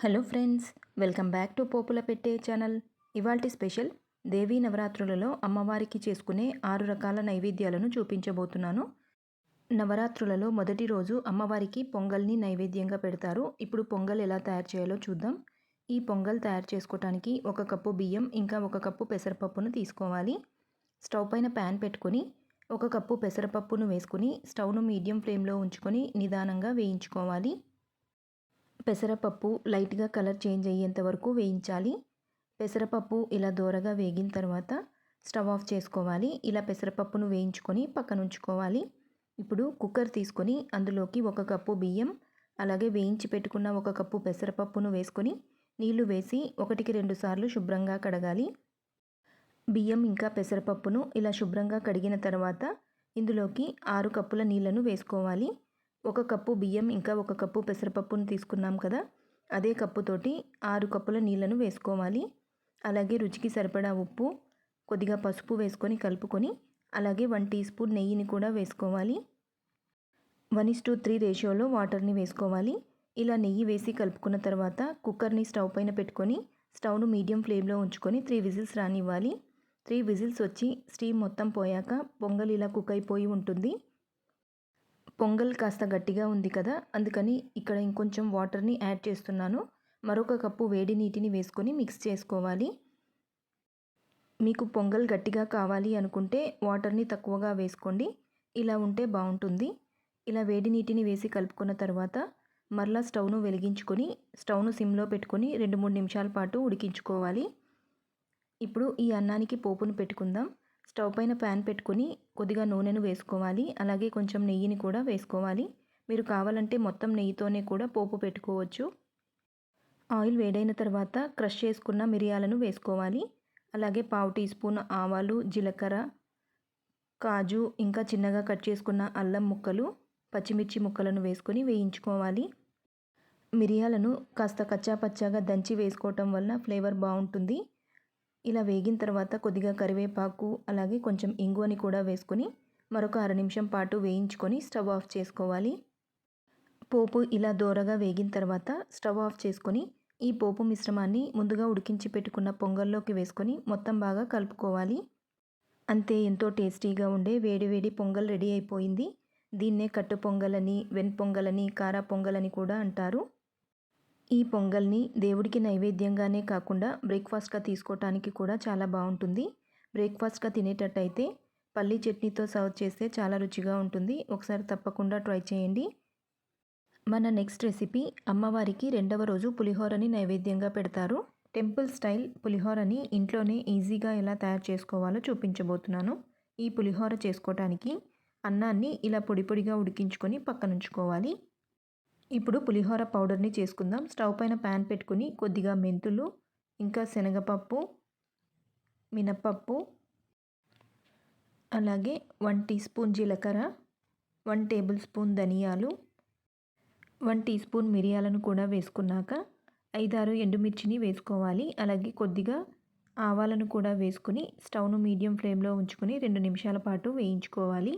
Hello friends welcome back to పోపుల పెట్టే channel. ఇవాల్టి స్పెషల్ దేవీ నవరాత్రులలో అమ్మవారికి చేసుకునే ఆరు రకాల నైవేద్యాలను చూపించబోతున్నాను. నవరాత్రులలో మొదటి రోజు అమ్మవారికి పొంగల్ని నైవేద్యంగా పెడతారు. ఇప్పుడు పొంగల్ ఎలా తయారు చేయాలో చూద్దాం. ఈ పొంగల్ తయారు చేసుకోవటానికి ఒక కప్పు బియ్యం ఇంకా ఒక కప్పు పెసరపప్పును తీసుకోవాలి. స్టవ్ పైన ప్యాన్ పెట్టుకొని ఒక కప్పు పెసరపప్పును వేసుకుని స్టవ్ను మీడియం ఫ్లేమ్లో ఉంచుకొని నిదానంగా వేయించుకోవాలి. పెసరపప్పు లైట్గా కలర్ చేంజ్ అయ్యేంత వరకు వేయించాలి. పెసరపప్పు ఇలా దూరగా వేగిన తర్వాత స్టవ్ ఆఫ్ చేసుకోవాలి. ఇలా పెసరపప్పును వేయించుకొని పక్కన ఉంచుకోవాలి ఇప్పుడు కుక్కర్ తీసుకొని అందులోకి ఒక కప్పు బియ్యం అలాగే వేయించి పెట్టుకున్న ఒక కప్పు పెసరపప్పును వేసుకొని నీళ్ళు వేసి ఒకటికి రెండు సార్లు శుభ్రంగా కడగాలి. బియ్యం ఇంకా పెసరపప్పును ఇలా శుభ్రంగా కడిగిన తర్వాత ఇందులోకి ఆరు కప్పుల నీళ్ళను వేసుకోవాలి. ఒక కప్పు బియ్యం ఇంకా ఒక కప్పు పెసరపప్పును తీసుకున్నాం కదా? అదే కప్పుతోటి ఆరు కప్పుల నీళ్ళను వేసుకోవాలి. అలాగే రుచికి సరిపడా ఉప్పు కొద్దిగా పసుపు వేసుకొని కలుపుకొని అలాగే వన్ టీ స్పూన్ నెయ్యిని కూడా వేసుకోవాలి. వన్ ఇస్ టు త్రీ రేషియోలో వాటర్ని వేసుకోవాలి. ఇలా నెయ్యి వేసి కలుపుకున్న తర్వాత కుక్కర్ని స్టవ్ పైన పెట్టుకొని స్టవ్ను మీడియం ఫ్లేమ్లో ఉంచుకొని త్రీ విజిల్స్ రానివ్వాలి. త్రీ విజిల్స్ వచ్చి స్టీమ్ మొత్తం పోయాక పొంగల్ ఇలా కుక్ అయిపోయి ఉంటుంది. పొంగల్ కాస్త గట్టిగా ఉంది కదా అందుకని ఇక్కడ ఇంకొంచెం వాటర్ని యాడ్ చేస్తున్నాను. మరొక కప్పు వేడి నీటిని వేసుకొని మిక్స్ చేసుకోవాలి. మీకు పొంగల్ గట్టిగా కావాలి అనుకుంటే వాటర్ని తక్కువగా వేసుకోండి. ఇలా ఉంటే బాగుంటుంది. ఇలా వేడి నీటిని వేసి కలుపుకున్న తర్వాత మరలా స్టవ్ను వెలిగించుకొని స్టవ్ను సిమ్లో పెట్టుకొని రెండు మూడు నిమిషాల పాటు ఉడికించుకోవాలి. ఇప్పుడు ఈ అన్నానికి పోపును పెట్టుకుందాం. స్టవ్ పైన ప్యాన్ పెట్టుకొని కొద్దిగా నూనెను వేసుకోవాలి. అలాగే కొంచెం నెయ్యిని కూడా వేసుకోవాలి. మీరు కావాలంటే మొత్తం నెయ్యితోనే కూడా పోపు పెట్టుకోవచ్చు. ఆయిల్ వేడైన తర్వాత క్రష్ చేసుకున్న మిరియాలను వేసుకోవాలి. అలాగే పావు టీ స్పూన్ ఆవాలు జీలకర్ర కాజు ఇంకా చిన్నగా కట్ చేసుకున్న అల్లం ముక్కలు పచ్చిమిర్చి ముక్కలను వేసుకొని వేయించుకోవాలి. మిరియాలను కాస్త కచ్చా పచ్చాగా దంచి వేసుకోవటం వలన ఫ్లేవర్ బాగుంటుంది. ఇలా వేగిన తర్వాత కొద్దిగా కరివేపాకు అలాగే కొంచెం ఇంగువని కూడా వేసుకొని మరొక అర నిమిషం పాటు వేయించుకొని స్టవ్ ఆఫ్ చేసుకోవాలి. పోపు ఇలా దోరగా వేగిన తర్వాత స్టవ్ ఆఫ్ చేసుకొని ఈ పోపు మిశ్రమాన్ని ముందుగా ఉడికించి పెట్టుకున్న పొంగల్లోకి వేసుకొని మొత్తం బాగా కలుపుకోవాలి. అంతే ఎంతో టేస్టీగా ఉండే వేడివేడి పొంగల్ రెడీ అయిపోయింది. దీన్నే కట్టు పొంగలని వెన్ పొంగలని కారా పొంగలని కూడా అంటారు. ఈ పొంగల్ని దేవుడికి నైవేద్యంగానే కాకుండా బ్రేక్ఫాస్ట్గా తీసుకోవటానికి కూడా చాలా బాగుంటుంది. బ్రేక్ఫాస్ట్గా తినేటట్టయితే పల్లీ చట్నీతో సర్వ్ చేస్తే చాలా రుచిగా ఉంటుంది. ఒకసారి తప్పకుండా ట్రై చేయండి. మన నెక్స్ట్ రెసిపీ అమ్మవారికి రెండవ రోజు పులిహోరని నైవేద్యంగా పెడతారు. టెంపుల్ స్టైల్ పులిహోరని ఇంట్లోనే ఈజీగా ఎలా తయారు చేసుకోవాలో చూపించబోతున్నాను. ఈ పులిహోర చేసుకోవటానికి అన్నాన్ని ఇలా పొడి పొడిగా ఉడికించుకొని పక్కనుంచుకోవాలి. ఇప్పుడు పులిహోర పౌడర్ని చేసుకుందాం. స్టవ్ పైన ప్యాన్ పెట్టుకుని కొద్దిగా మెంతులు ఇంకా శనగపప్పు మినపప్పు అలాగే వన్ టీ స్పూన్ జీలకర్ర వన్ టేబుల్ స్పూన్ ధనియాలు వన్ టీ స్పూన్ మిరియాలను కూడా వేసుకున్నాక ఐదారు ఎండుమిర్చిని వేసుకోవాలి. అలాగే కొద్దిగా ఆవాలను కూడా వేసుకుని స్టవ్ను మీడియం ఫ్లేమ్లో ఉంచుకొని రెండు నిమిషాల పాటు వేయించుకోవాలి.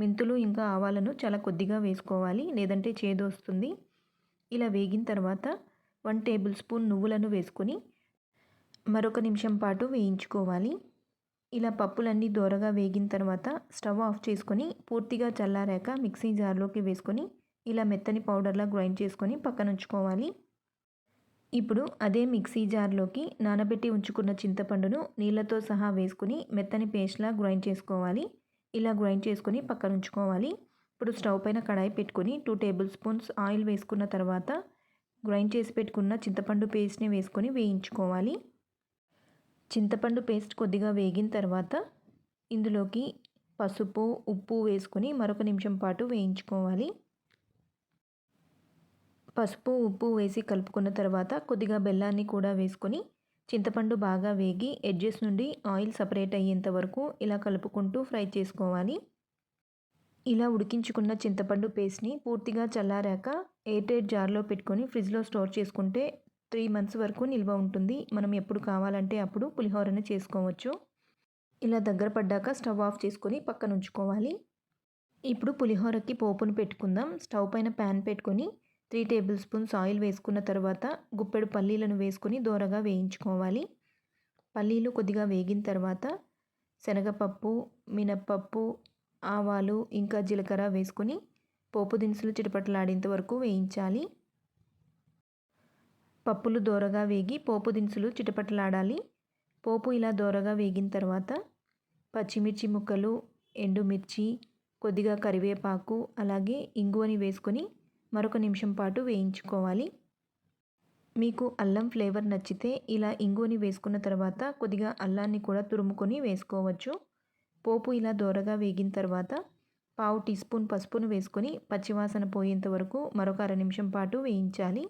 మెంతులు ఇంకా ఆవాలను చాలా కొద్దిగా వేసుకోవాలి. లేదంటే చేదు వస్తుంది. ఇలా వేగిన తర్వాత వన్ టేబుల్ స్పూన్ నువ్వులను వేసుకొని మరొక నిమిషం పాటు వేయించుకోవాలి. ఇలా పప్పులన్నీ దోరగా వేగిన తర్వాత స్టవ్ ఆఫ్ చేసుకొని పూర్తిగా చల్లారాక మిక్సీ జార్లోకి వేసుకొని ఇలా మెత్తని పౌడర్లా గ్రైండ్ చేసుకొని పక్కన ఉంచుకోవాలి. ఇప్పుడు అదే మిక్సీ జార్లోకి నానబెట్టి ఉంచుకున్న చింతపండును నీళ్ళతో సహా వేసుకుని మెత్తని పేస్ట్లా గ్రైండ్ చేసుకోవాలి. ఇలా గ్రైండ్ చేసుకొని పక్కన ఉంచుకోవాలి. ఇప్పుడు స్టవ్ పైన కడాయి పెట్టుకొని టూ టేబుల్ స్పూన్స్ ఆయిల్ వేసుకున్న తర్వాత గ్రైండ్ చేసి పెట్టుకున్న చింతపండు పేస్ట్ని వేసుకొని వేయించుకోవాలి. చింతపండు పేస్ట్ కొద్దిగా వేగిన తర్వాత ఇందులోకి పసుపు ఉప్పు వేసుకొని మరొక నిమిషం పాటు వేయించుకోవాలి. పసుపు ఉప్పు వేసి కలుపుకున్న తర్వాత కొద్దిగా బెల్లాన్ని కూడా వేసుకొని చింతపండు బాగా వేగి ఎడ్జెస్ నుండి ఆయిల్ సపరేట్ అయ్యేంత వరకు ఇలా కలుపుకుంటూ ఫ్రై చేసుకోవాలి. ఇలా ఉడికించుకున్న చింతపండు పేస్ట్ని పూర్తిగా చల్లారాక ఎయిర్టైట్ జార్లో పెట్టుకొని ఫ్రిడ్జ్లో స్టోర్ చేసుకుంటే త్రీ మంత్స్ వరకు నిల్వ ఉంటుంది. మనం ఎప్పుడు కావాలంటే అప్పుడు పులిహోరను చేసుకోవచ్చు. ఇలా దగ్గర పడ్డాక స్టవ్ ఆఫ్ చేసుకొని పక్కన ఉంచుకోవాలి ఇప్పుడు పులిహోరకి పోపును పెట్టుకుందాం. స్టవ్ పైన ప్యాన్ పెట్టుకొని త్రీ టేబుల్ స్పూన్స్ ఆయిల్ వేసుకున్న తర్వాత గుప్పెడు పల్లీలను వేసుకొని దోరగా వేయించుకోవాలి. పల్లీలు కొద్దిగా వేగిన తర్వాత శనగపప్పు మినప్పప్పు ఆవాలు ఇంకా జీలకర్ర వేసుకొని పోపు దినుసులు చిటపటలాడేంత వరకు వేయించాలి. పప్పులు దోరగా వేగి పోపు దినుసులు చిటపటలాడాలి. పోపు ఇలా దోరగా వేగిన తర్వాత పచ్చిమిర్చి ముక్కలు ఎండుమిర్చి కొద్దిగా కరివేపాకు అలాగే ఇంగువని వేసుకొని మరొక నిమిషం పాటు వేయించుకోవాలి. మీకు అల్లం ఫ్లేవర్ నచ్చితే ఇలా ఇంగువని వేసుకున్న తర్వాత కొద్దిగా అల్లాన్ని కూడా తురుముకొని వేసుకోవచ్చు. పోపు ఇలా దోరగా వేగిన తర్వాత పావు టీ స్పూన్ పసుపును వేసుకొని పచ్చివాసన పోయేంత వరకు మరొక అర నిమిషం పాటు వేయించాలి.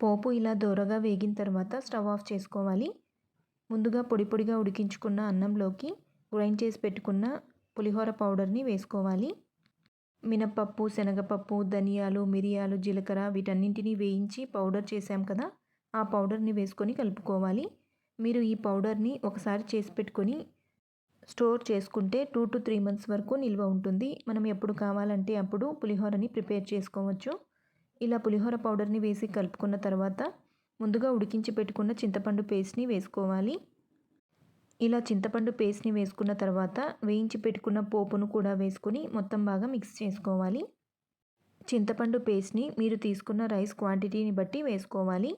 పోపు ఇలా దోరగా వేగిన తర్వాత స్టవ్ ఆఫ్ చేసుకోవాలి. ముందుగా పొడి పొడిగా ఉడికించుకున్న అన్నంలోకి గ్రైండ్ చేసి పెట్టుకున్న పులిహోర పౌడర్ని వేసుకోవాలి. మినపప్పు శనగపప్పు ధనియాలు మిరియాలు జీలకర్ర వీటన్నింటినీ వేయించి పౌడర్ చేసాం కదా ఆ పౌడర్ని వేసుకొని కలుపుకోవాలి. మీరు ఈ పౌడర్ని ఒకసారి చేసి పెట్టుకొని స్టోర్ చేసుకుంటే టూ టు త్రీ మంత్స్ వరకు నిల్వ ఉంటుంది. మనం ఎప్పుడు కావాలంటే అప్పుడు పులిహోరని ప్రిపేర్ చేసుకోవచ్చు. ఇలా పులిహోర పౌడర్ని వేసి కలుపుకున్న తర్వాత ముందుగా ఉడికించి పెట్టుకున్న చింతపండు పేస్ట్ని వేసుకోవాలి. ఇలా చింతపండు పేస్ట్ని వేసుకున్న తర్వాత వేయించి పెట్టుకున్న పోపును కూడా వేసుకొని మొత్తం బాగా మిక్స్ చేసుకోవాలి. చింతపండు పేస్ట్ని మీరు తీసుకున్న రైస్ క్వాంటిటీని బట్టి వేసుకోవాలి.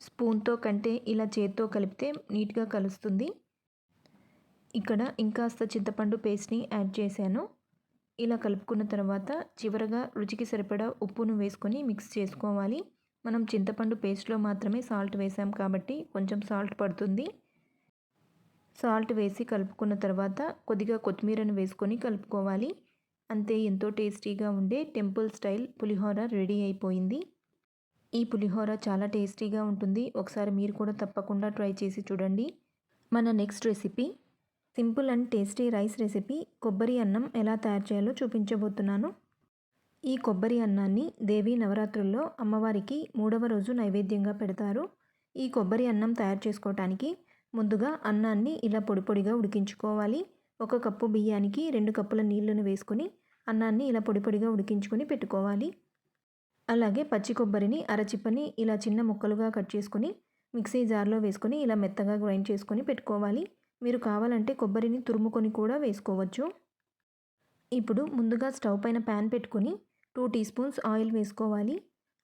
స్పూన్తో కంటే ఇలా చేత్తో కలిపితే నీట్గా కలుస్తుంది. ఇక్కడ ఇంకాస్త చింతపండు పేస్ట్ని యాడ్ చేశాను. ఇలా కలుపుకున్న తర్వాత చివరగా రుచికి సరిపడా ఉప్పును వేసుకొని మిక్స్ చేసుకోవాలి. మనం చింతపండు పేస్ట్లో మాత్రమే సాల్ట్ వేసాం కాబట్టి కొంచెం సాల్ట్ పడుతుంది. సాల్ట్ వేసి కలుపుకున్న తర్వాత కొద్దిగా కొత్తిమీరను వేసుకొని కలుపుకోవాలి. అంతే ఎంతో టేస్టీగా ఉండే టెంపుల్ స్టైల్ పులిహోర రెడీ అయిపోయింది. ఈ పులిహోర చాలా టేస్టీగా ఉంటుంది. ఒకసారి మీరు కూడా తప్పకుండా ట్రై చేసి చూడండి. మన next recipe simple and tasty rice recipe కొబ్బరి అన్నం ఎలా తయారు చేయాలో చూపించబోతున్నాను. ఈ కొబ్బరి అన్నాన్ని దేవి నవరాత్రుల్లో అమ్మవారికి మూడవ రోజు నైవేద్యంగా పెడతారు. ఈ కొబ్బరి అన్నం తయారు చేసుకోవటానికి ముందుగా అన్నాన్ని ఇలా పొడి పొడిగా ఉడికించుకోవాలి. ఒక కప్పు బియ్యానికి రెండు కప్పుల నీళ్ళను వేసుకొని అన్నాన్ని ఇలా పొడి పొడిగా ఉడికించుకొని పెట్టుకోవాలి. అలాగే పచ్చి కొబ్బరిని అరచిప్పని ఇలా చిన్న ముక్కలుగా కట్ చేసుకొని మిక్సీ జార్లో వేసుకొని ఇలా మెత్తగా గ్రైండ్ చేసుకొని పెట్టుకోవాలి. మీరు కావాలంటే కొబ్బరిని తురుముకొని కూడా వేసుకోవచ్చు. ఇప్పుడు ముందుగా స్టవ్ పైన ప్యాన్ పెట్టుకొని టూ టీ స్పూన్స్ ఆయిల్ వేసుకోవాలి.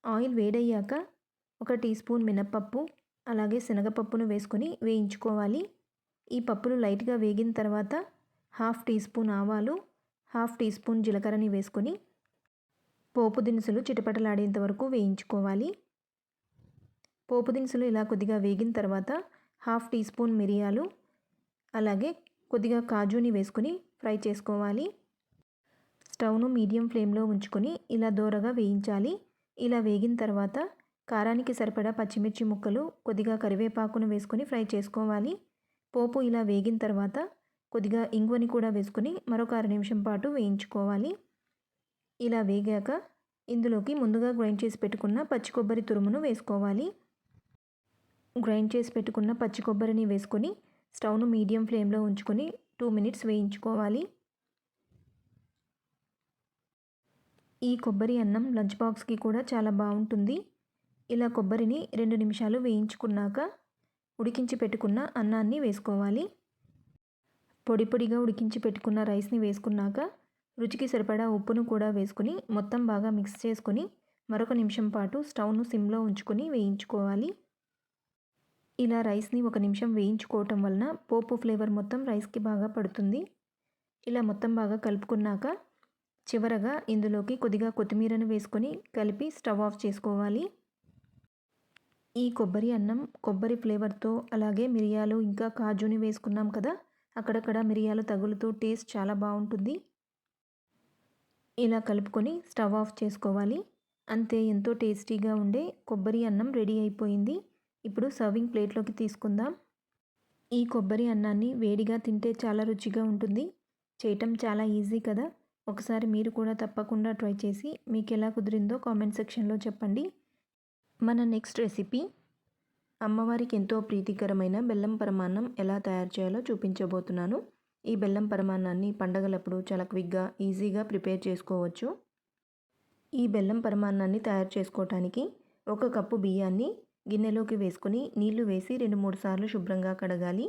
ఆయిల్ వేడయ్యాక ఒక టీ స్పూన్ మినప్పప్పు అలాగే శనగపప్పును వేసుకొని వేయించుకోవాలి. ఈ పప్పులు లైట్గా వేగిన తర్వాత హాఫ్ టీ స్పూన్ ఆవాలు హాఫ్ టీ స్పూన్ జీలకర్రని వేసుకొని పోపు దినుసులు చిటపటలాడేంత వరకు వేయించుకోవాలి. పోపు దినుసులు ఇలా కొద్దిగా వేగిన తర్వాత హాఫ్ టీ స్పూన్ మిరియాలు అలాగే కొద్దిగా కాజుని వేసుకొని ఫ్రై చేసుకోవాలి. స్టవ్ను మీడియం ఫ్లేమ్లో ఉంచుకొని ఇలా దోరగా వేయించాలి. ఇలా వేగిన తర్వాత కారానికి సరిపడా పచ్చిమిర్చి ముక్కలు కొద్దిగా కరివేపాకును వేసుకొని ఫ్రై చేసుకోవాలి. పోపు ఇలా వేగిన తర్వాత కొద్దిగా ఇంగువని కూడా వేసుకొని మరొక అర నిమిషం పాటు వేయించుకోవాలి. ఇలా వేగాక ఇందులోకి ముందుగా గ్రైండ్ చేసి పెట్టుకున్న పచ్చి కొబ్బరి తురుమును వేసుకోవాలి. గ్రైండ్ చేసి పెట్టుకున్న పచ్చి కొబ్బరిని వేసుకొని స్టవ్ను మీడియం ఫ్లేమ్లో ఉంచుకొని టూ మినిట్స్ వేయించుకోవాలి. ఈ కొబ్బరి అన్నం లంచ్ బాక్స్కి కూడా చాలా బాగుంటుంది ఇలా కొబ్బరిని రెండు నిమిషాలు వేయించుకున్నాక ఉడికించి పెట్టుకున్న అన్నాన్ని వేసుకోవాలి. పొడి పొడిగా ఉడికించి పెట్టుకున్న రైస్ని వేసుకున్నాక రుచికి సరిపడా ఉప్పును కూడా వేసుకుని మొత్తం బాగా మిక్స్ చేసుకుని మరొక నిమిషం పాటు స్టవ్ను సిమ్లో ఉంచుకొని వేయించుకోవాలి. ఇలా రైస్ని ఒక నిమిషం వేయించుకోవటం వలన పోపు ఫ్లేవర్ మొత్తం రైస్కి బాగా పడుతుంది. ఇలా మొత్తం బాగా కలుపుకున్నాక చివరగా ఇందులోకి కొద్దిగా కొత్తిమీరను వేసుకొని కలిపి స్టవ్ ఆఫ్ చేసుకోవాలి. ఈ కొబ్బరి అన్నం కొబ్బరి ఫ్లేవర్తో అలాగే మిరియాలు ఇంకా కాజుని వేసుకున్నాం కదా అక్కడక్కడ మిరియాలు తగులుతూ టేస్ట్ చాలా బాగుంటుంది. ఇలా కలుపుకొని స్టవ్ ఆఫ్ చేసుకోవాలి. అంతే ఎంతో టేస్టీగా ఉండే కొబ్బరి అన్నం రెడీ అయిపోయింది. ఇప్పుడు సర్వింగ్ ప్లేట్లోకి తీసుకుందాం. ఈ కొబ్బరి అన్నాన్ని వేడిగా తింటే చాలా రుచిగా ఉంటుంది. చేయటం చాలా ఈజీ కదా. ఒకసారి మీరు కూడా తప్పకుండా ట్రై చేసి మీకు ఎలా కుదిరిందో కామెంట్ సెక్షన్లో చెప్పండి. మన నెక్స్ట్ రెసిపీ అమ్మవారికి ఎంతో ప్రీతికరమైన బెల్లం పరమాన్నం ఎలా తయారు చేయాలో చూపించబోతున్నాను. ఈ బెల్లం పరమాన్నాన్ని పండగలప్పుడు చాలా క్విక్గా ఈజీగా ప్రిపేర్ చేసుకోవచ్చు. ఈ బెల్లం పరమాన్నాన్ని తయారు చేసుకోవటానికి ఒక కప్పు బియ్యాన్ని గిన్నెలోకి వేసుకొని నీళ్ళు వేసి రెండు మూడు సార్లు శుభ్రంగా కడగాలి.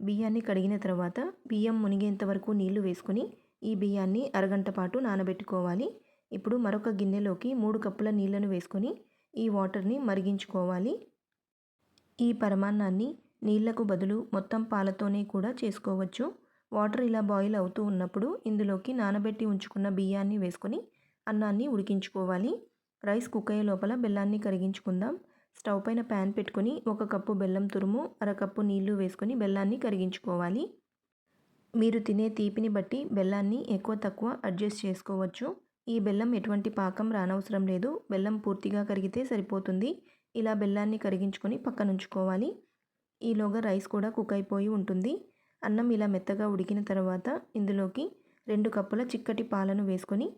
బియ్యాన్ని కడిగిన తర్వాత బియ్యం మునిగేంత వరకు నీళ్ళు వేసుకొని ఈ బియ్యాన్ని అరగంట పాటు నానబెట్టుకోవాలి. ఇప్పుడు మరొక గిన్నెలోకి మూడు కప్పుల నీళ్ళను వేసుకొని ఈ వాటర్ని మరిగించుకోవాలి. ఈ పరమాన్నాన్ని నీళ్ళకు బదులు మొత్తం పాలతోనే కూడా చేసుకోవచ్చు. వాటర్ ఇలా బాయిల్ అవుతూ ఉన్నప్పుడు ఇందులోకి నానబెట్టి ఉంచుకున్న బియ్యాన్ని వేసుకొని అన్నాన్ని ఉడికించుకోవాలి. రైస్ కుక్ అయ్యే లోపల బెల్లాన్ని కరిగించుకుందాం. స్టవ్ పైన ప్యాన్ పెట్టుకొని ఒక కప్పు బెల్లం తురుము అరకప్పు నీళ్ళు వేసుకొని బెల్లాన్ని కరిగించుకోవాలి. మీరు తినే తీపిని బట్టి బెల్లాన్ని ఎక్కువ తక్కువ అడ్జస్ట్ చేసుకోవచ్చు. ఈ బెల్లం ఎటువంటి పాకం రానవసరం లేదు. బెల్లం పూర్తిగా కరిగితే సరిపోతుంది. ఇలా బెల్లాన్ని కరిగించుకొని పక్కనుంచుకోవాలి ఈలోగా రైస్ కూడా కుక్ అయిపోయి ఉంటుంది. అన్నం ఇలా మెత్తగా ఉడికిన తర్వాత ఇందులోకి రెండు కప్పుల చిక్కటి పాలను వేసుకొని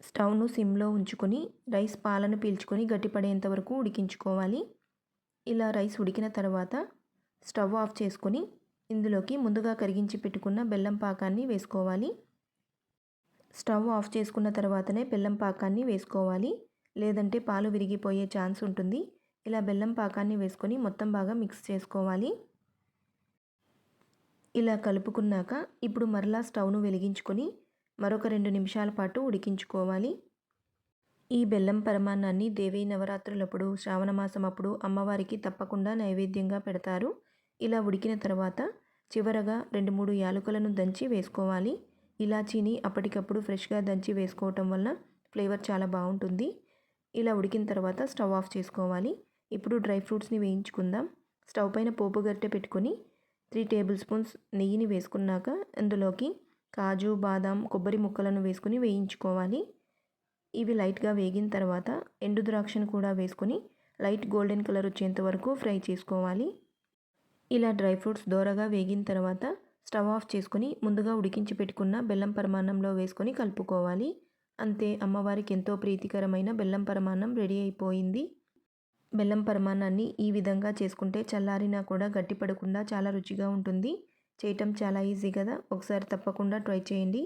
స్టవ్ను సిమ్లో ఉంచుకొని రైస్ పాలను పీల్చుకొని గట్టిపడేంత వరకు ఉడికించుకోవాలి. ఇలా రైస్ ఉడికిన తర్వాత స్టవ్ ఆఫ్ చేసుకొని ఇందులోకి ముందుగా కరిగించి పెట్టుకున్న బెల్లం పాకాన్ని వేసుకోవాలి. స్టవ్ ఆఫ్ చేసుకున్న తర్వాతనే బెల్లం పాకాన్ని వేసుకోవాలి. లేదంటే పాలు విరిగిపోయే ఛాన్స్ ఉంటుంది. ఇలా బెల్లం పాకాన్ని వేసుకొని మొత్తం బాగా మిక్స్ చేసుకోవాలి. ఇలా కలుపుకున్నాక ఇప్పుడు మరలా స్టవ్ను వెలిగించుకొని మరొక రెండు నిమిషాల పాటు ఉడికించుకోవాలి. ఈ బెల్లం పరమాన్నాన్ని దేవీ నవరాత్రులప్పుడు శ్రావణ మాసం అప్పుడు అమ్మవారికి తప్పకుండా నైవేద్యంగా పెడతారు. ఇలా ఉడికిన తర్వాత చివరగా రెండు మూడు యాలకులను దంచి వేసుకోవాలి. ఇలాచీని అప్పటికప్పుడు ఫ్రెష్గా దంచి వేసుకోవటం వల్ల ఫ్లేవర్ చాలా బాగుంటుంది. ఇలా ఉడికిన తర్వాత స్టవ్ ఆఫ్ చేసుకోవాలి. ఇప్పుడు డ్రై ఫ్రూట్స్ని వేయించుకుందాం. స్టవ్ పైన పోపు గట్టె పెట్టుకొని త్రీ టేబుల్ స్పూన్స్ నెయ్యిని వేసుకున్నాక అందులోకి కాజు బాదం కొబ్బరి ముక్కలను వేసుకుని వేయించుకోవాలి. ఇవి లైట్గా వేగిన తర్వాత ఎండు ద్రాక్షను కూడా వేసుకొని లైట్ గోల్డెన్ కలర్ వచ్చేంత వరకు ఫ్రై చేసుకోవాలి. ఇలా డ్రై ఫ్రూట్స్ దోరగా వేగిన తర్వాత స్టవ్ ఆఫ్ చేసుకుని ముందుగా ఉడికించి పెట్టుకున్న బెల్లం పరమాన్నంలో వేసుకొని కలుపుకోవాలి. అంతే అమ్మవారికి ఎంతో ప్రీతికరమైన బెల్లం పరమాన్నం రెడీ అయిపోయింది. బెల్లం పరమాణాన్ని ఈ విధంగా చేసుకుంటే చల్లారినా కూడా గట్టిపడకుండా చాలా రుచిగా ఉంటుంది. చేయటం చాలా ఈజీ కదా? ఒకసారి తప్పకుండా ట్రై చేయండి.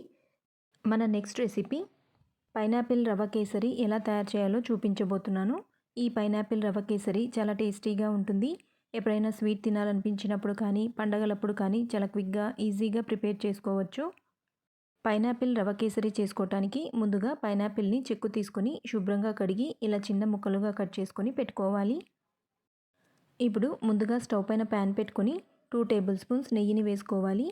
మన next recipe pineapple rava kesari ఎలా తయారు చేయాలో చూపించబోతున్నాను. ఈ పైనాపిల్ రవ కేసరి చాలా టేస్టీగా ఉంటుంది. ఎప్పుడైనా స్వీట్ తినాలనిపించినప్పుడు కానీ పండగలప్పుడు కానీ చాలా క్విక్గా ఈజీగా ప్రిపేర్ చేసుకోవచ్చు. పైనాపిల్ రవ కేసరి చేసుకోవటానికి ముందుగా పైనాపిల్ని చెక్కు తీసుకొని శుభ్రంగా కడిగి ఇలా చిన్న ముక్కలుగా కట్ చేసుకొని పెట్టుకోవాలి. ఇప్పుడు ముందుగా స్టవ్ పైన ప్యాన్ పెట్టుకొని టూ టేబుల్ స్పూన్స్ నెయ్యిని వేసుకోవాలి.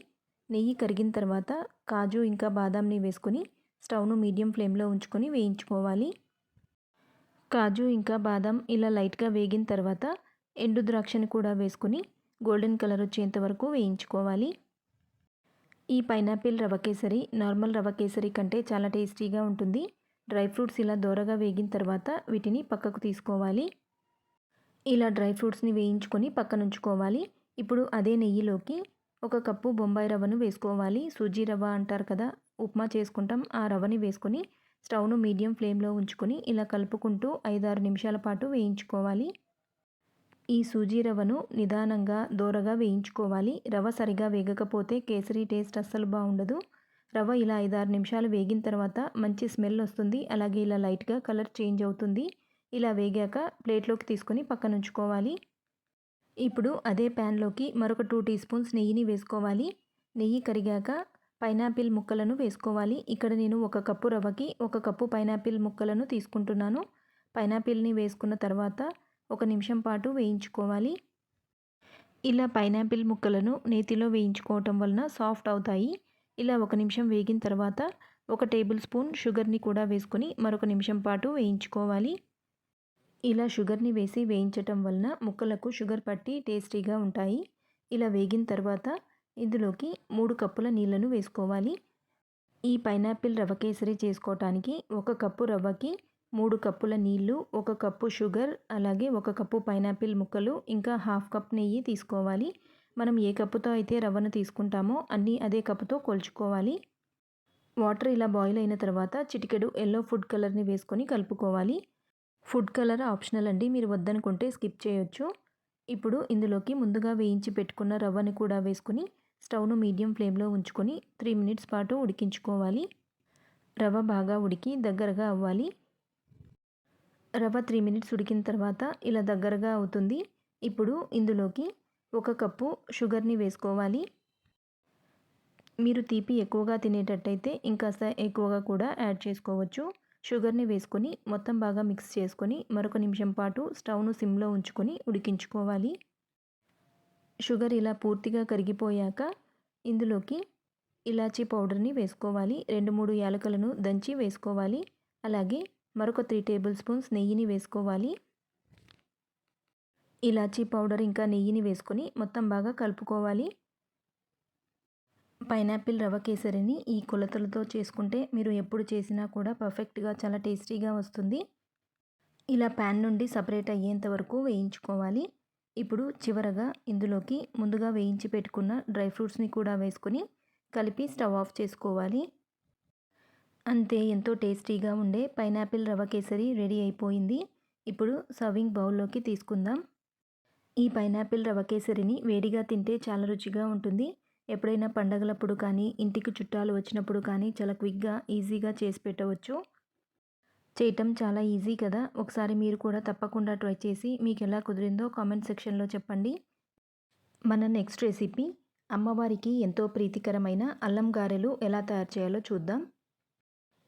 నెయ్యి కరిగిన తర్వాత కాజు ఇంకా బాదాంని వేసుకొని స్టవ్ను మీడియం ఫ్లేమ్లో ఉంచుకొని వేయించుకోవాలి. కాజు ఇంకా బాదం ఇలా లైట్గా వేగిన తర్వాత ఎండు ద్రాక్షని కూడా వేసుకొని గోల్డెన్ కలర్ వచ్చేంత వరకు వేయించుకోవాలి. ఈ పైనాపిల్ రవ కేసరి నార్మల్ రవ కేసరి కంటే చాలా టేస్టీగా ఉంటుంది. డ్రై ఫ్రూట్స్ ఇలా దోరగా వేగిన తర్వాత వీటిని పక్కకు తీసుకోవాలి. ఇలా డ్రై ఫ్రూట్స్ని వేయించుకొని పక్కనుంచుకోవాలి ఇప్పుడు అదే నెయ్యిలోకి ఒక కప్పు బొంబాయి రవ్వను వేసుకోవాలి. సూజీ రవ్వ అంటారు కదా ఉప్మా చేసుకుంటాం. ఆ రవ్వని వేసుకొని స్టవ్ను మీడియం ఫ్లేమ్లో ఉంచుకొని ఇలా కలుపుకుంటూ ఐదారు నిమిషాల పాటు వేయించుకోవాలి. ఈ సూజీ రవ్వను నిదానంగా దోరగా వేయించుకోవాలి. రవ్వ సరిగా వేగకపోతే కేసరి టేస్ట్ అస్సలు బాగుండదు రవ్వ ఇలా ఐదారు నిమిషాలు వేగిన తర్వాత మంచి స్మెల్ వస్తుంది. అలాగే ఇలా లైట్గా కలర్ చేంజ్ అవుతుంది. ఇలా వేగాక ప్లేట్లోకి తీసుకొని పక్కన ఉంచుకోవాలి ఇప్పుడు అదే ప్యాన్లోకి మరొక టూ టీ స్పూన్స్ నెయ్యిని వేసుకోవాలి. నెయ్యి కరిగాక పైనాపిల్ ముక్కలను వేసుకోవాలి. ఇక్కడ నేను ఒక కప్పు రవ్వకి ఒక కప్పు పైనాపిల్ ముక్కలను తీసుకుంటున్నాను. పైనాపిల్ని వేసుకున్న తర్వాత ఒక నిమిషం పాటు వేయించుకోవాలి. ఇలా పైనాపిల్ ముక్కలను నేతిలో వేయించుకోవటం వలన సాఫ్ట్ అవుతాయి. ఇలా ఒక నిమిషం వేగిన తర్వాత ఒక టేబుల్ స్పూన్ షుగర్ని కూడా వేసుకొని మరొక నిమిషం పాటు వేయించుకోవాలి. ఇలా షుగర్ని వేసి వేయించటం వలన ముక్కలకు షుగర్ పట్టి టేస్టీగా ఉంటాయి. ఇలా వేగిన తర్వాత ఇందులోకి మూడు కప్పుల నీళ్ళను వేసుకోవాలి. ఈ పైనాపిల్ రవ్వ కేసరి చేసుకోవటానికి ఒక కప్పు రవ్వకి మూడు కప్పుల నీళ్ళు ఒక కప్పు షుగర్ అలాగే ఒక కప్పు పైనాపిల్ ముక్కలు ఇంకా హాఫ్ కప్ నెయ్యి తీసుకోవాలి. మనం ఏ కప్పుతో అయితే రవ్వను తీసుకుంటామో అన్నీ అదే కప్పుతో కొలుచుకోవాలి. వాటర్ ఇలా బాయిల్ అయిన తర్వాత చిటికెడు ఎల్లో ఫుడ్ కలర్ని వేసుకొని కలుపుకోవాలి. ఫుడ్ కలర్ ఆప్షనల్ అండి మీరు వద్దనుకుంటే స్కిప్ చేయొచ్చు. ఇప్పుడు ఇందులోకి ముందుగా వేయించి పెట్టుకున్న రవ్వని కూడా వేసుకుని స్టవ్ను మీడియం ఫ్లేమ్లో ఉంచుకొని త్రీ మినిట్స్ పాటు ఉడికించుకోవాలి. రవ్వ బాగా ఉడికి దగ్గరగా అవ్వాలి. రవ్వ త్రీ మినిట్స్ ఉడికిన తర్వాత ఇలా దగ్గరగా అవుతుంది. ఇప్పుడు ఇందులోకి ఒక కప్పు షుగర్ని వేసుకోవాలి. మీరు తీపి ఎక్కువగా తినేటట్టయితే ఇంకాస్త ఎక్కువగా కూడా యాడ్ చేసుకోవచ్చు. షుగర్ని వేసుకొని మొత్తం బాగా మిక్స్ చేసుకొని మరొక నిమిషం పాటు స్టవ్ను సిమ్లో ఉంచుకొని ఉడికించుకోవాలి. షుగర్ ఇలా పూర్తిగా కరిగిపోయాక ఇందులోకి ఇలాచీ పౌడర్ని వేసుకోవాలి. రెండు మూడు యాలకులను దంచి వేసుకోవాలి. అలాగే మరొక త్రీ టేబుల్ స్పూన్స్ నెయ్యిని వేసుకోవాలి. ఇలాచీ పౌడర్ ఇంకా నెయ్యిని వేసుకొని మొత్తం బాగా కలుపుకోవాలి. పైనాపిల్ రవ కేసరిని ఈ కొలతలతో చేసుకుంటే మీరు ఎప్పుడు చేసినా కూడా పర్ఫెక్ట్గా చాలా టేస్టీగా వస్తుంది. ఇలా ప్యాన్ నుండి సపరేట్ అయ్యేంత వరకు వేయించుకోవాలి. ఇప్పుడు చివరగా ఇందులోకి ముందుగా వేయించి పెట్టుకున్న డ్రై ఫ్రూట్స్ని కూడా వేసుకొని కలిపి స్టవ్ ఆఫ్ చేసుకోవాలి. అంతే ఎంతో టేస్టీగా ఉండే పైనాపిల్ రవ కేసరి రెడీ అయిపోయింది. ఇప్పుడు సర్వింగ్ బౌల్లోకి తీసుకుందాం. ఈ పైనాపిల్ రవ కేసరిని వేడిగా తింటే చాలా రుచిగా ఉంటుంది. ఎప్పుడైనా పండగలప్పుడు కానీ ఇంటికి చుట్టాలు వచ్చినప్పుడు కానీ చాలా క్విక్గా ఈజీగా చేసి పెట్టవచ్చు. చేయటం చాలా ఈజీ కదా. ఒకసారి మీరు కూడా తప్పకుండా ట్రై చేసి మీకు ఎలా కుదిరిందో కామెంట్ సెక్షన్లో చెప్పండి. మన నెక్స్ట్ రెసిపీ అమ్మవారికి ఎంతో ప్రీతికరమైన అల్లం గారెలు ఎలా తయారు చేయాలో చూద్దాం.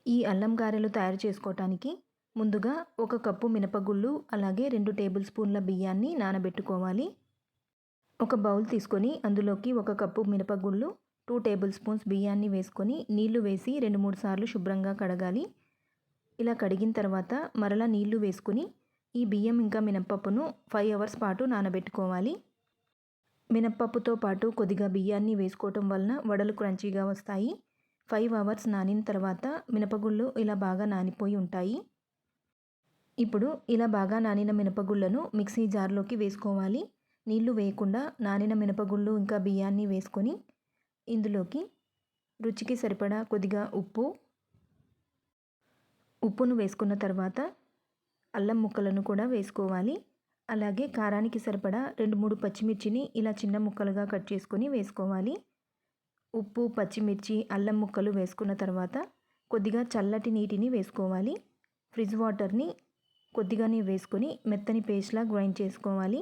ఈ అల్లం గారెలు తయారు చేసుకోవటానికి ముందుగా ఒక కప్పు మినపగుళ్ళు అలాగే రెండు టేబుల్ స్పూన్ల బియ్యాన్ని నానబెట్టుకోవాలి. ఒక బౌల్ తీసుకొని అందులోకి ఒక కప్పు మినపగుళ్ళు టూ టేబుల్ స్పూన్స్ బియ్యాన్ని వేసుకొని నీళ్ళు వేసి రెండు మూడు సార్లు శుభ్రంగా కడగాలి. ఇలా కడిగిన తర్వాత మరలా నీళ్ళు వేసుకుని ఈ బియ్యం ఇంకా మినపప్పును ఫైవ్ అవర్స్ పాటు నానబెట్టుకోవాలి. మినప్పప్పుతో పాటు కొద్దిగా బియ్యాన్ని వేసుకోవటం వలన వడలు క్రంచీగా వస్తాయి. ఫైవ్ అవర్స్ నానిన తర్వాత మినపగుళ్ళు ఇలా బాగా నానిపోయి ఉంటాయి. ఇప్పుడు ఇలా బాగా నానిన మినపగుళ్ళను మిక్సీ జార్లోకి వేసుకోవాలి. నీళ్ళు వేయకుండా నానిన మినపగుళ్ళు ఇంకా బియ్యాన్ని వేసుకొని ఇందులోకి రుచికి సరిపడా కొద్దిగా ఉప్పు ఉప్పును వేసుకున్న తర్వాత అల్లం ముక్కలను కూడా వేసుకోవాలి. అలాగే కారానికి సరిపడా రెండు మూడు పచ్చిమిర్చిని ఇలా చిన్న ముక్కలుగా కట్ చేసుకొని వేసుకోవాలి. ఉప్పు పచ్చిమిర్చి అల్లం ముక్కలు వేసుకున్న తర్వాత కొద్దిగా చల్లటి నీటిని వేసుకోవాలి. ఫ్రిడ్జ్ వాటర్ని కొద్దిగానే వేసుకొని మెత్తని పేస్ట్లా గ్రైండ్ చేసుకోవాలి.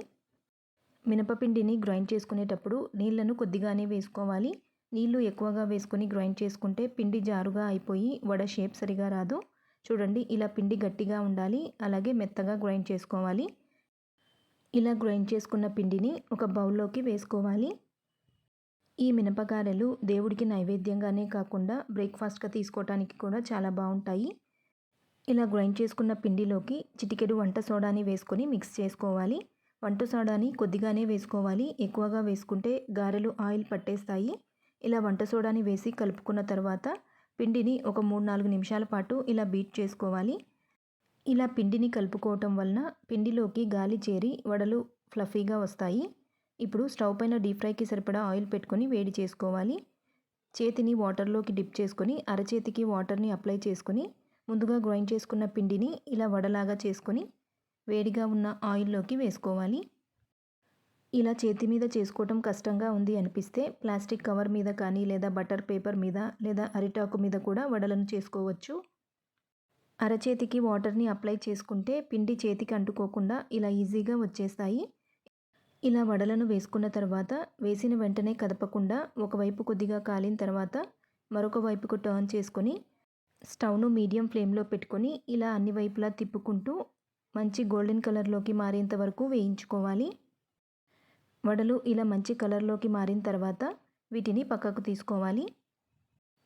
మినపపిండిని గ్రైండ్ చేసుకునేటప్పుడు నీళ్ళను కొద్దిగానే వేసుకోవాలి. నీళ్ళు ఎక్కువగా వేసుకొని గ్రైండ్ చేసుకుంటే పిండి జారుగా అయిపోయి వడ షేప్ సరిగా రాదు. చూడండి ఇలా పిండి గట్టిగా ఉండాలి. అలాగే మెత్తగా గ్రైండ్ చేసుకోవాలి. ఇలా గ్రైండ్ చేసుకున్న పిండిని ఒక బౌల్లోకి వేసుకోవాలి. ఈ మినపగారెలు దేవుడికి నైవేద్యంగానే కాకుండా బ్రేక్ఫాస్ట్గా తీసుకోవటానికి కూడా చాలా బాగుంటాయి ఇలా గ్రైండ్ చేసుకున్న పిండిలోకి చిటికెడు వంట సోడాని వేసుకొని మిక్స్ చేసుకోవాలి. వంట సోడాని కొద్దిగానే వేసుకోవాలి. ఎక్కువగా వేసుకుంటే గారెలు ఆయిల్ పట్టేస్తాయి. ఇలా వంట సోడాని వేసి కలుపుకున్న తర్వాత పిండిని ఒక మూడు నాలుగు నిమిషాల పాటు ఇలా బీట్ చేసుకోవాలి. ఇలా పిండిని కలుపుకోవటం వలన పిండిలోకి గాలి చేరి వడలు ఫ్లఫీగా వస్తాయి. ఇప్పుడు స్టవ్ పైన డీప్ ఫ్రైకి సరిపడా ఆయిల్ పెట్టుకొని వేడి చేసుకోవాలి. చేతిని వాటర్లోకి డిప్ చేసుకొని అరచేతికి వాటర్ని అప్లై చేసుకొని ముందుగా గ్రైండ్ చేసుకున్న పిండిని ఇలా వడలాగా చేసుకొని వేడిగా ఉన్న ఆయిల్లోకి వేసుకోవాలి. ఇలా చేతి మీద చేసుకోవటం కష్టంగా ఉంది అనిపిస్తే ప్లాస్టిక్ కవర్ మీద కానీ లేదా బటర్ పేపర్ మీద లేదా అరిటాకు మీద కూడా వడలను చేసుకోవచ్చు. అరచేతికి వాటర్ని అప్లై చేసుకుంటే పిండి చేతికి అంటుకోకుండా ఇలా ఈజీగా వచ్చేస్తాయి. ఇలా వడలను వేసుకున్న తర్వాత వేసిన వెంటనే కదపకుండా ఒకవైపు కొద్దిగా కాలిన తర్వాత మరొక వైపుకు టర్న్ చేసుకొని స్టవ్ను మీడియం ఫ్లేమ్లో పెట్టుకొని ఇలా అన్ని వైపులా తిప్పుకుంటూ మంచి గోల్డెన్ కలర్లోకి మారేంత వరకు వేయించుకోవాలి. వడలు ఇలా మంచి కలర్లోకి మారిన తర్వాత వీటిని పక్కకు తీసుకోవాలి.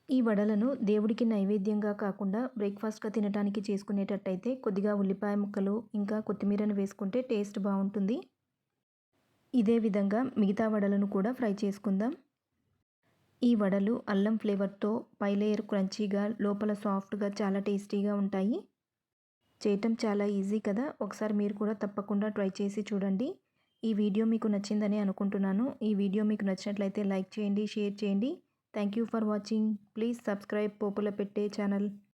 ఈ వడలను దేవుడికి నైవేద్యంగా కాకుండా బ్రేక్ఫాస్ట్గా తినడానికి చేసుకునేటట్టయితే కొద్దిగా ఉల్లిపాయ ముక్కలు ఇంకా కొత్తిమీరను వేసుకుంటే టేస్ట్ బాగుంటుంది. ఇదే విధంగా మిగతా వడలను కూడా ఫ్రై చేసుకుందాం. ఈ వడలు అల్లం ఫ్లేవర్తో పై లేయర్ క్రంచీగా లోపల సాఫ్ట్గా చాలా టేస్టీగా ఉంటాయి. చేయటం చాలా ఈజీ కదా? ఒకసారి మీరు కూడా తప్పకుండా ట్రై చేసి చూడండి. ఈ వీడియో మీకు నచ్చిందని అనుకుంటున్నాను. ఈ వీడియో మీకు నచ్చినట్లయితే లైక్ చేయండి షేర్ చేయండి. Thank you for watching. Please subscribe పోపుల పెట్టే ఛానల్.